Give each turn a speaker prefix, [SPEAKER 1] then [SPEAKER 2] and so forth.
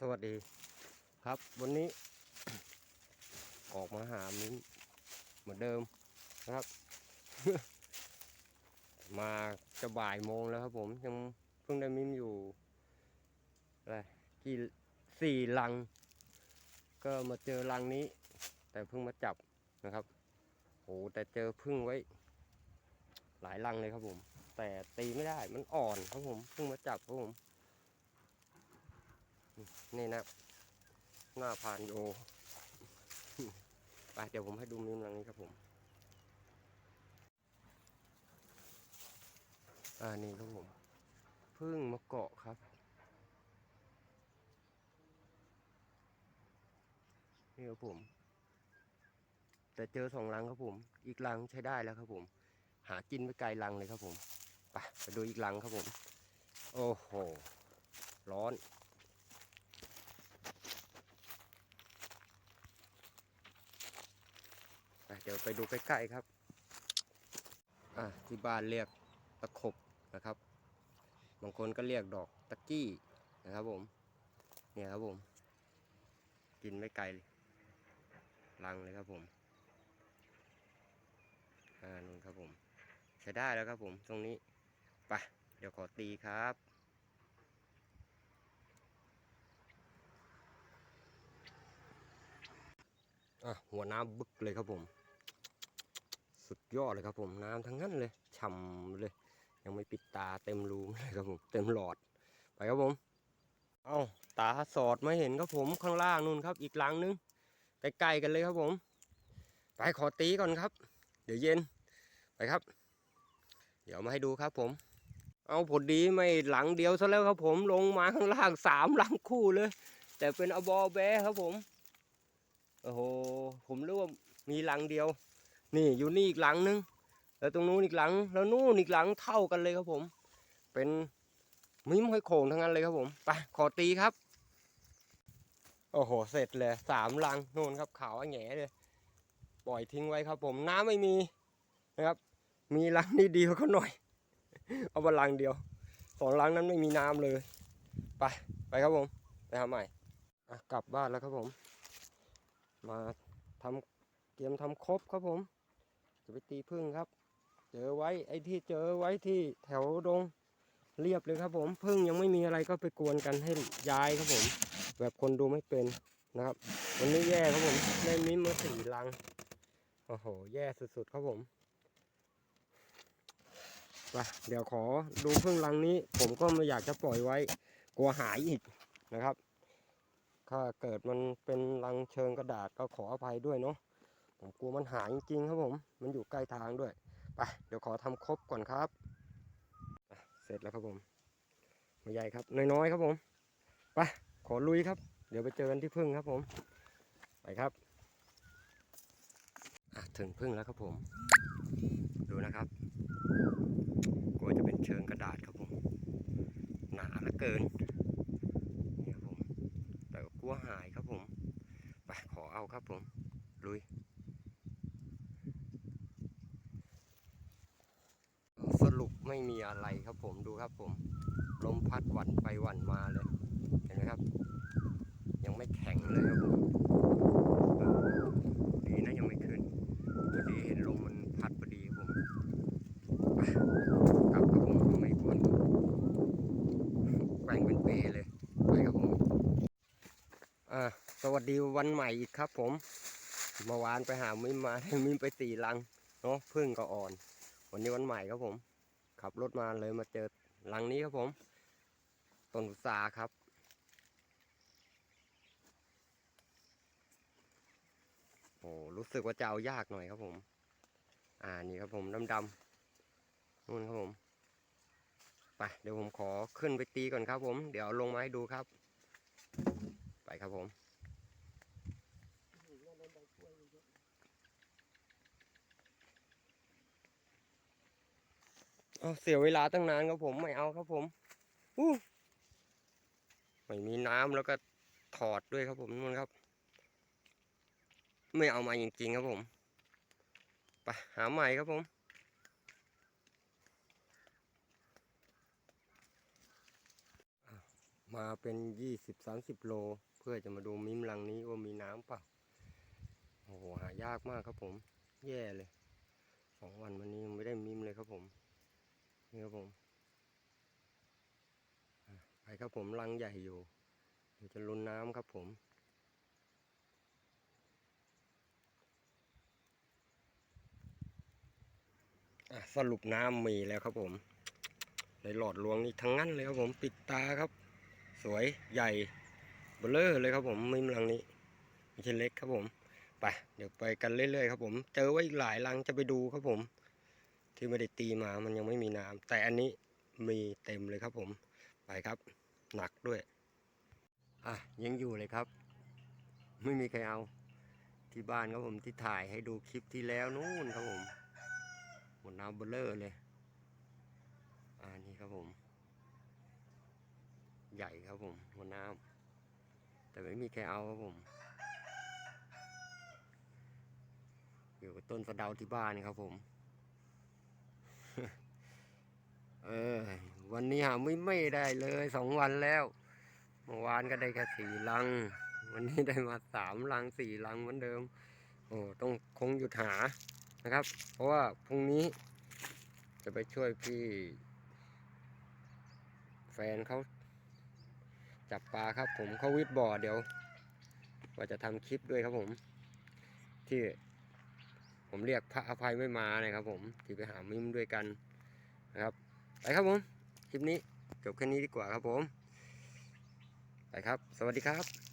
[SPEAKER 1] สวัสดีครับวันนี้ ออกมาหามิ้นเหมือนเดิมนะครับ มาจะบ่ายโมงแล้วครับผมยังเพิ่งได้มิ้นอยู่อะไรกี่สี่ลัง ก็มาเจอลังนี้ แต่เพิ่งมาจับนะครับโอ้แต่เจอพึ่งไว้ หลายลังเลยครับผม แต่ตีไม่ได้มันอ่อนครับผมเพิ่งมาจับครับผม นี่นะหน้าพานโยไปเดี๋ยวผมให้ดูมิมหลังนี้ครับผมอ่านี่ครับผมพึ่งมาเกาะครับ นี่ครับผม แต่เจอสองรังครับผม อีกรังใช้ได้แล้วครับผม หากินไปไกลรังเลยครับผม ไปไปดูอีกรังครับผม โอ้โห ร้อน ไป เดี๋ยวไปดูใกล้ๆครับ อะที่บ้านเรียกตะขบนะครับ บางคนก็เรียกดอกตะกี้นะครับผม เนี่ยครับผม กินไม่ไกลลังเลยครับผม อ่านู่นครับผม ใช้ได้แล้วครับผมตรงนี้ ไป เดี๋ยวขอตีครับอะหัวน้ำบึกเลยครับผม สุดยอดเลยครับผมน้ำทั้งนั้นเลยฉ่ำเลย ยังไม่ปิดตาเต็มรูเลยครับผมเต็มหลอดไปครับผม เอาตาสอดไม่เห็นครับผมข้างล่างนู่นครับ อีกหลังนึงใกล้ๆกันเลยครับผม ไปขอตีก่อนครับ เดี๋ยวเย็นไปครับ เดี๋ยวมาให้ดูครับผม เอาผลดีไม่หลังเดียวซะแล้วครับผมลงมาข้างล่างสามหลังคู่เลย แต่เป็นอบอแบครับผมโอ้โหผมรู้ว่ามีหลังเดียว นี่อยู่นี่อีกหลังนึง แล้วตรงนู้นอีกหลัง แล้วนู่นอีกหลังเท่ากันเลยครับผม เป็นมิ้มห้อยโขงทั้งนั้นเลยครับผมไปขอตีครับ โอ้โห เสร็จเลยสามลังนู่นครับขาวแง่เลย ปล่อยทิ้งไว้ครับ ผมน้ำไม่มีนะครับ มีลังนี้เดียวเขาหน่อย เอามาลังเดียวสองลังนั้นไม่มีน้ำเลยไปไปครับผมไปหาใหม่กลับบ้านแล้วครับผม มาทำเตรียมทำครบครับผม จะไปตีพึ่งครับ เจอไว้ไอ้ที่เจอไว้ที่แถวดงเรียบเลยครับผมพึ่งยังไม่มีอะไรก็ไปกวนกันให้ย้ายครับผม แบบคนดูไม่เป็นนะครับวันนี้แย่ครับผมได้มิ้มมาสี่ลังโอ้โหแย่สุดๆครับผมไปเดี๋ยวขอดูพึ่งลังนี้ ผมก็ไม่อยากจะปล่อยไว้ กลัวหายอีกนะครับ ถ้าเกิดมันเป็นรังเชิงกระดาษก็ขออภัยด้วยเนาะ ผมกลัวมันหายจริงๆครับผม มันอยู่ใกล้ทางด้วย ไป เดี๋ยวขอทำครบก่อนครับ เสร็จแล้วครับผมไม่ใหญ่ครับ น้อยๆครับผม ไป ขอลุยครับ เดี๋ยวไปเจอกันที่พึ่งครับผม ไปครับ ถึงพึ่งแล้วครับผม ดูนะครับกลัวจะเป็นเชิงกระดาษครับผม หนาเหลือเกินนี่ครับผม แต่กลัวหายครับผม ไป ขอเอาครับผม ลุย สรุป ไม่มีอะไรครับผมดูครับผมลมพัดหวันไปหวันมาเลยเห็นไหมครับ ยังไม่แข็งเลยครับผมดีนะยังไม่ขึ้นพอดีเห็นลมมันพัดพอดีผมกลับครับผมไม่กวนแกว่งเป็นเปเลยไปครับผมอ่าสวัสดีวันใหม่อีกครับผมเมื่อวานไปหามิมมาได้มิมไปสี่ลังเนาะพึ่งก็อ่อน วันนี้วันใหม่ครับผม ขับรถมาเลยมาเจอหลังนี้ครับผมต้นพุทราครับ โอ้รู้สึกว่าจะเอายากหน่อยครับผม อ่านี่ครับผมดำๆนู่นครับผมไปเดี๋ยวผมขอขึ้นไปตีก่อนครับผม เดี๋ยวลงมาให้ดูครับ ไปครับผม เอาเสียเวลาตั้งนานครับผมไม่เอาครับผมอู้ไม่มีน้ำแล้วก็ถอดด้วยครับผมนู่นครับ ไม่เอามาจริงๆครับผมไปหาใหม่ครับผมมาเป็นยี่สิบสามสิบโล เพื่อจะมาดูมิมลังนี้ว่ามีน้ำเปล่าโอ้โหหายากมากครับผม แย่เลยสองวันวันนี้ยังไม่ได้มิมเลย นี่ครับผมไปครับผมลังใหญ่อยู่ เดี๋ยวจะลุนน้ำครับผมสรุปน้ำมีแล้วครับผม ในหลอดลวงนี่ทั้งนั้นเลยครับผมปิดตาครับ สวยใหญ่เบลเลอร์เลยครับผมมิมลังนี้ไม่ใช่เล็กครับผม ไป เดี๋ยวไปกันเรื่อยๆครับผม เจอไว้อีกหลายลังจะไปดูครับผม ที่ไม่ได้ตีมามันยังไม่มีน้ำแต่อันนี้มีเต็มเลยครับผมไปครับ หนักด้วย อะยังอยู่เลยครับ ไม่มีใครเอา ที่บ้านครับผมที่ถ่ายให้ดูคลิปที่แล้วนู่นครับผมหมดน้ำเบลเลอร์เลยอ่านี่ครับผม ใหญ่ครับผมหมดน้ำแต่ไม่มีใครเอาครับผมอยู่กับต้นสะเดาที่บ้านครับผม เออ วันนี้หาไม่ไม่ได้เลยสองวันแล้วเมื่อวานก็ได้แค่สี่ลัง วันนี้ได้มาสามลังสี่ลังเหมือนเดิม โอ้ต้องคงหยุดหานะครับ เพราะว่าพรุ่งนี้จะไปช่วยพี่ แฟนเขาจับปลาครับ ผมเขาวิดบ่อเดี๋ยว ว่าจะทำคลิปด้วยครับผม ที่ผมเรียกพระอภัยไม่มานะครับผมที่ไปหามิมด้วยกันนะครับ ไปครับผมคลิปนี้จบแค่นี้ดีกว่าครับผมไปครับ สวัสดีครับ